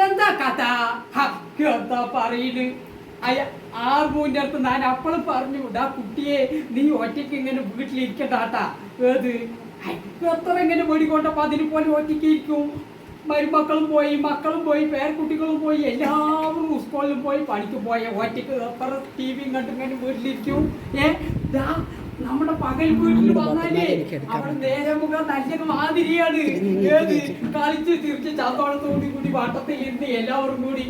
എന്താ കഥ? എന്താ പറയുന്നു അയ ആർമൂന്റെ അടുത്ത് ഞാൻ അപ്പോഴും പറഞ്ഞു ഡാ കുട്ടിയെ നീ ഒറ്റയ്ക്ക് ഇങ്ങനെ വീട്ടിലിരിക്കട്ടാട്ടാ ഏത്? എത്ര ഇങ്ങനെ വെടികൊണ്ടപ്പോ അതിന് പോലെ ഒറ്റയ്ക്ക് ഇരിക്കും? മരുമക്കളും പോയി മക്കളും പോയി പേരക്കുട്ടികളും പോയി എല്ലാവരും സ്കൂളിലും പോയി പണിക്ക് പോയ. ഒറ്റയ്ക്ക് എത്ര ടി വിയും കണ്ടിങ്ങനെ വീട്ടിലിരിക്കും? ഏ നമ്മുടെ പകൽ വീട്ടിൽ വന്നാലേ അവിടെ നേരെ മുഖം നല്ല മാതിരിയാണ്. ഏത് കളിച്ച് തിരിച്ച് ചാത്തോളത്തോടി കൂടി വട്ടത്തിൽ ഇരുന്ന് എല്ലാവരും കൂടി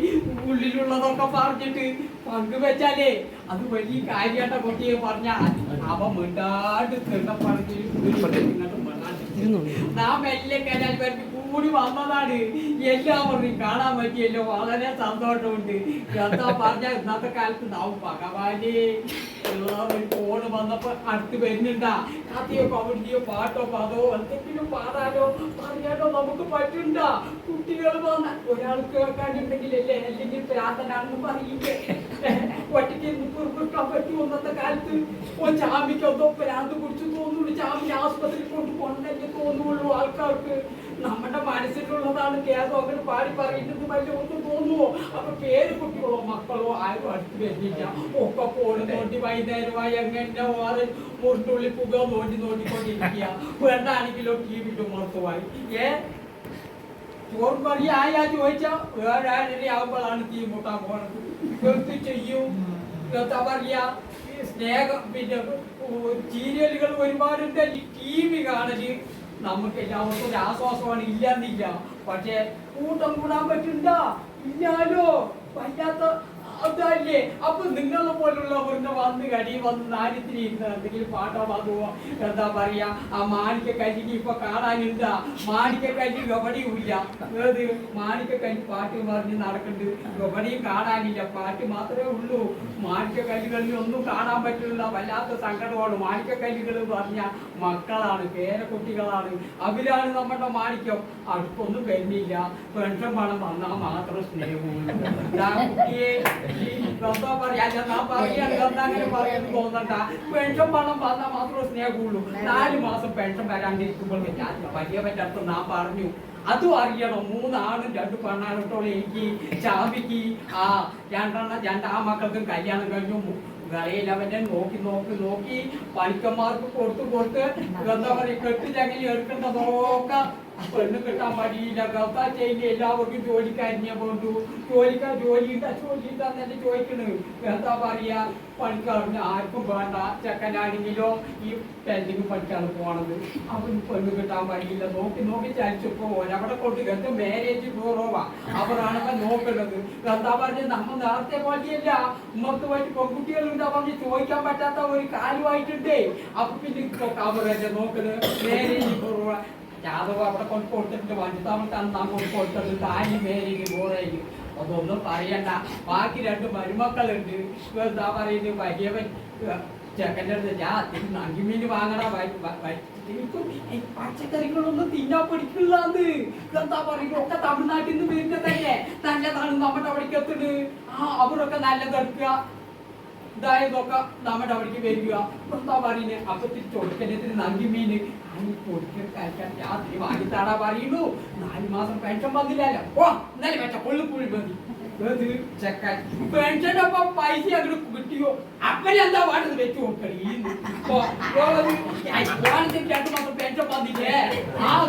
ഉള്ളിലുള്ളതൊക്കെ പറഞ്ഞിട്ട് പങ്കുവെച്ചാലേ അത് വലിയ കാര്യമായിട്ട കുട്ടിയെ പറഞ്ഞ. അവ മിണ്ടാണ്ട് തിണ്ടപ്പറഞ്ഞ് പറഞ്ഞ് ഇങ്ങോട്ട് നാം കൂടി വളരെ സന്തോഷമുണ്ട്. എന്താ കാലത്ത് പാട്ടോ നമുക്ക് കുട്ടികൾ വന്ന ഒരാൾ ഒറ്റയ്ക്ക് കുറുക്കാൻ കാലത്ത്? ഓ ചാമ്പിക്കൊന്നോ പ്രാന്ത് കുറിച്ച് തോന്നുള്ളൂ ആസ്പത്രി കൊണ്ട് കൊണ്ടെന്ന് തോന്നുള്ളൂ ആൾക്കാർക്ക്. നമ്മുടെ മനസ്സിലുള്ളതാണ് അവർ പാടി പറയുന്നത് വലിയ ഒന്നും തോന്നുമോ അപ്പൊ പേര് കുട്ടികളോ മക്കളോ ആരും അടുത്ത് വരുന്നില്ല. ഒക്കെ പോണ് നോട്ടി വൈകുന്നേരമായി എങ്ങനെ ഓറ് മുട്ടുള്ളി പുക നോട്ടി നോട്ടിക്കൊണ്ടിരിക്കുക വേണ്ടാണെങ്കിലോ ടി വി മുളത്തുമായി ഏ? ചോറും കറി ആയാ ചോദിച്ചാ വേറെ ആരെയാവുമ്പോഴാണ് തീ മുട്ടാൻ പോണത്. ചെയ്യും. എന്താ പറയാ? ഈ സ്നേഹം പിന്നെ സീരിയലുകൾ ഒരുപാടുണ്ട്. ടി വി കാണൽ നമുക്ക് എല്ലാവർക്കും ഒരു ആശ്വാസമാണ്. ഇല്ലാന്നില്ല. പക്ഷേ കൂട്ടം കൂടാൻ പറ്റില്ല ഇല്ലാലോ? വല്ലാത്ത അതല്ലേ? അപ്പൊ നിങ്ങളെ പോലുള്ളവരുടെ വന്ന് കടി വന്ന് നാര്യത്തിന് ഇരുന്ന് എന്തെങ്കിലും പാട്ടോ പാടുവോ എന്താ പറയാ? ആ മാണിക്ക കല്ലിക്ക് ഇപ്പൊ കാണാനുണ്ടാ മാണിക്ക കല്ലി ഗവടിയുമില്ല ഏത്? മാണിക്ക കല്ലി പാട്ട് പറഞ്ഞ് നടക്കുന്നുണ്ട് ഗവടിയും കാണാനില്ല. പാട്ട് മാത്രമേ ഉള്ളൂ. മാണിക്ക കല്ലുകളിൽ ഒന്നും കാണാൻ പറ്റില്ല. വല്ലാത്ത സങ്കടമാണ്. മാണിക്ക കല്ലുകൾ പറഞ്ഞ മക്കളാണ് പേരക്കുട്ടികളാണ്. അവരാണ് നമ്മുടെ മാണിക്യം. അടുത്തൊന്നും കഴിഞ്ഞില്ല പെൻഷൻ പണം വന്നാൽ മാത്രം സ്നേഹമുള്ളൂ. കുട്ടിയെ. അങ്ങനെ തോന്നണ്ട. പെൻഷൻ പണം വന്നാൽ മാത്രമേ സ്നേഹമുള്ളൂ. നാല് മാസം പെൻഷൻ വരാണ്ടിരിക്കുമ്പോൾ ഞാൻ വലിയ പറ്റടുത്ത് നാ പറഞ്ഞു അതും അറിയണം. മൂന്നാണും രണ്ട് പെണ്ണാണത്തോളം എനിക്ക്. ചാവിക്ക് ആ രണ്ടെണ്ണം രണ്ടാ മക്കൾക്കും കല്യാണം കഴിഞ്ഞു. കളിയിലവനെ നോക്കി നോക്കി നോക്കി. പണിക്കന്മാർക്ക് കൊടുത്ത് കൊടുത്ത്. എന്താ പറയുക എടുക്കേണ്ടതൊക്കെ പെണ്ണ് കിട്ടാൻ മടിയില്ല. കത്താ ചെയ്യുന്ന എല്ലാവർക്കും ജോലിക്കാരനെ കൊണ്ടു ജോലിക്കാർ ജോലി ഇട്ടാ ജോലി ഇട്ടാന്നെ ചോദിക്കണ്. എന്താ പറയാ പണിക്കാരന് ആർക്കും വേണ്ട. ചെക്കനാണെങ്കിലോ ഈ പെൻഡിങ് പഠിക്കാണ് പോണത്. അവന് പെണ്ണ് കിട്ടാൻ മടിയില്ല. നോക്കി നോക്കി ചലിച്ചപ്പോ ഒരവിടെ കൊണ്ട് എന്താ മാരേജ് കുറവാ. അവരാണ് ഇപ്പൊ നോക്കുന്നത് എന്താ പറഞ്ഞ നമ്മ നേരത്തെ പോലെയല്ല. ഉമ്മക്ക് പറ്റി പെൺകുട്ടികളുണ്ടാ. പറഞ്ഞ് ചോദിക്കാൻ പറ്റാത്ത ഒരു കാര്യമായിട്ടുണ്ടേ. അപ്പൊ പിന്നെ അവരല്ലേ നോക്കുന്നത് മാരേജ് ബ്യൂറോ ജാതകം അവിടെ കൊണ്ട് കൊടുത്തിട്ട് വനിതാമത്തെ നാം കൊണ്ട് കൊടുത്തത്. താലി മേരിക്ക് ബോറേക്ക് അതൊന്നും പറയണ്ട. ബാക്കി രണ്ട് മരുമക്കളുണ്ട്. എന്താ പറയുന്നത് വലിയവൻ ചെക്കന്റെ അടുത്ത് ഞാൻ നങ്കിമീൻ വാങ്ങണ പച്ചക്കറികളൊന്നും തിന്നാൻ പഠിക്കില്ലാന്ന് എന്താ പറയുക? ഒക്കെ തമിഴ്നാട്ടിൽ നിന്ന് വരുന്നതല്ലേ നല്ലതാണ് നമ്മുടെ അവിടേക്ക് എത്തുന്നത്. ആ അവരൊക്കെ നല്ലതെടുക്കുക ഇതായതൊക്കെ നമ്മുടെ അവിടേക്ക് വരിക. പറയുന്നത് അപ്പൊ തിരിച്ച് ഒടുക്കനത്തിന് നന്ദി മീന്.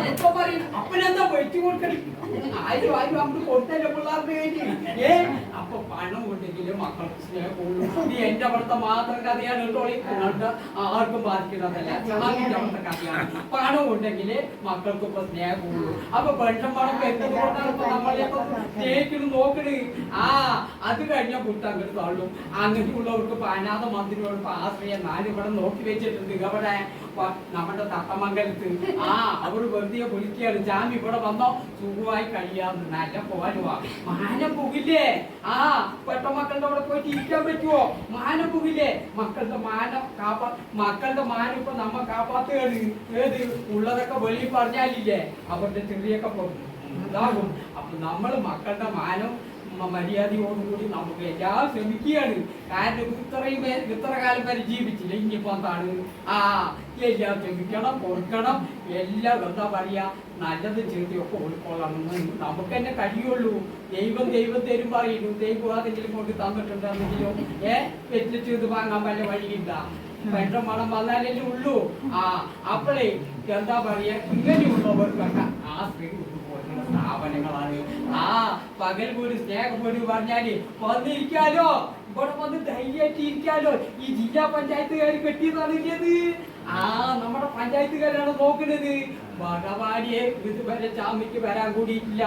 ഇപ്പൊ പറയും കൊടുക്കണി ഏ? മക്കൾക്ക് നീ മക്കൾക്ക് ആ അത് കഴിഞ്ഞ കുട്ട തള്ളും. അങ്ങനെയുള്ളവർക്ക് അനാഥ മന്ത്രിയോട് ആശ്രയം ഇവിടെ നോക്കി വെച്ചിട്ടുണ്ട്. ഇവിടെ നമ്മുടെ തത്തമംഗലത്ത്. ആ അവർ വെറുതെ വിളിക്കുകയാണ്. ജാമി ഇവിടെ വന്നോ? സുഖമായി കഴിയാന്ന് നല്ല പോവാനുവാ മാന പോകില്ലേ? ആ പെട്ട മക്കളുടെ അവിടെ പോയിട്ട് ഇരിക്കാൻ പറ്റുമോ മാന പോകില്ലേ? മക്കളുടെ മാന കാപ്പാ മക്കളുടെ മാനം ഇപ്പൊ നമ്മ കാപ്പാത്തുകയാണ് ഏത്? ഉള്ളതൊക്കെ വെളിയിൽ പറഞ്ഞാലില്ലേ? അവരുടെ ചെറിയൊക്കെ പോകും ഇതാകും. അപ്പൊ നമ്മൾ മക്കളുടെ മാനം മര്യാദയോടുകൂടി നമുക്ക് എല്ലാം ശ്രമിക്കുകയാണ്. കാരണം ഇത് ഇത്രയും ഇത്ര കാലം വരെ ജീവിച്ചില്ല ഇനിയിപ്പോ എന്താണ്? ആ എല്ലാം ക്ഷമിക്കണം കൊടുക്കണം. എല്ലാം എന്താ പറയാ? നല്ലത് ചെറുതൊക്കെ ഉൾക്കൊള്ളണം നമുക്ക് തന്നെ കഴിയുള്ളൂ. ദൈവം ദൈവം തരും പറയുന്നു. ദൈവം അതെങ്കിലും കൊണ്ട് തന്നിട്ടുണ്ടെന്നെങ്കിലും ഏ? വെറ്റിൽ ചെയ്ത് വാങ്ങാൻ വല്ല വഴിയില്ല പെട്ട മണം വന്നാലല്ലേ ഉള്ളൂ. ആ അപ്പോഴേ എന്താ പറയാ? ഇങ്ങനെയുള്ളവർക്കൊക്കെ ആ സ്ത്രീ പോലുള്ള സ്ഥാപനങ്ങളാണ് ആ പകൽ പോലും സ്നേഹം പോലും പറഞ്ഞാൽ വന്നിരിക്കാലോ? ഇവിടെ വന്ന് ധൈര്യമായിട്ട് ഇരിക്കാലോ? ഈ ജില്ലാ പഞ്ചായത്തുകാർ കെട്ടിയതാണ് ഇല്ലത് ആ നമ്മുടെ പഞ്ചായത്തുകാരാണ് നോക്കുന്നത്. ഭഗവാനിയെ ഇതുവരെ ചാമിക്ക് വരാൻ കൂടിയിട്ടില്ല.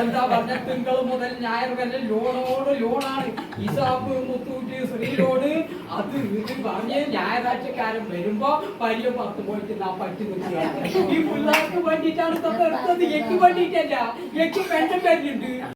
എന്താ പറഞ്ഞ? തിങ്കൾ മുതൽ ഞായർ വരെ ലോണോട് ലോണാണ്. ഇസാബ് മുത്തൂറ്റ് ശ്രീ ലോണ് അത് ഇത് പറഞ്ഞ് ഞായറാഴ്ചക്കാരൻ വരുമ്പോ വലിയ പത്ത് പോയിട്ട് നാ പറ്റി നിൽക്കുകയാണ് ഈ പിള്ളേർക്ക് വേണ്ടിയിട്ടാണ് ഇതൊക്കെ എനിക്ക് വേണ്ടിയിട്ടല്ല. എനിക്ക് പെണ്ണും വരുന്നുണ്ട്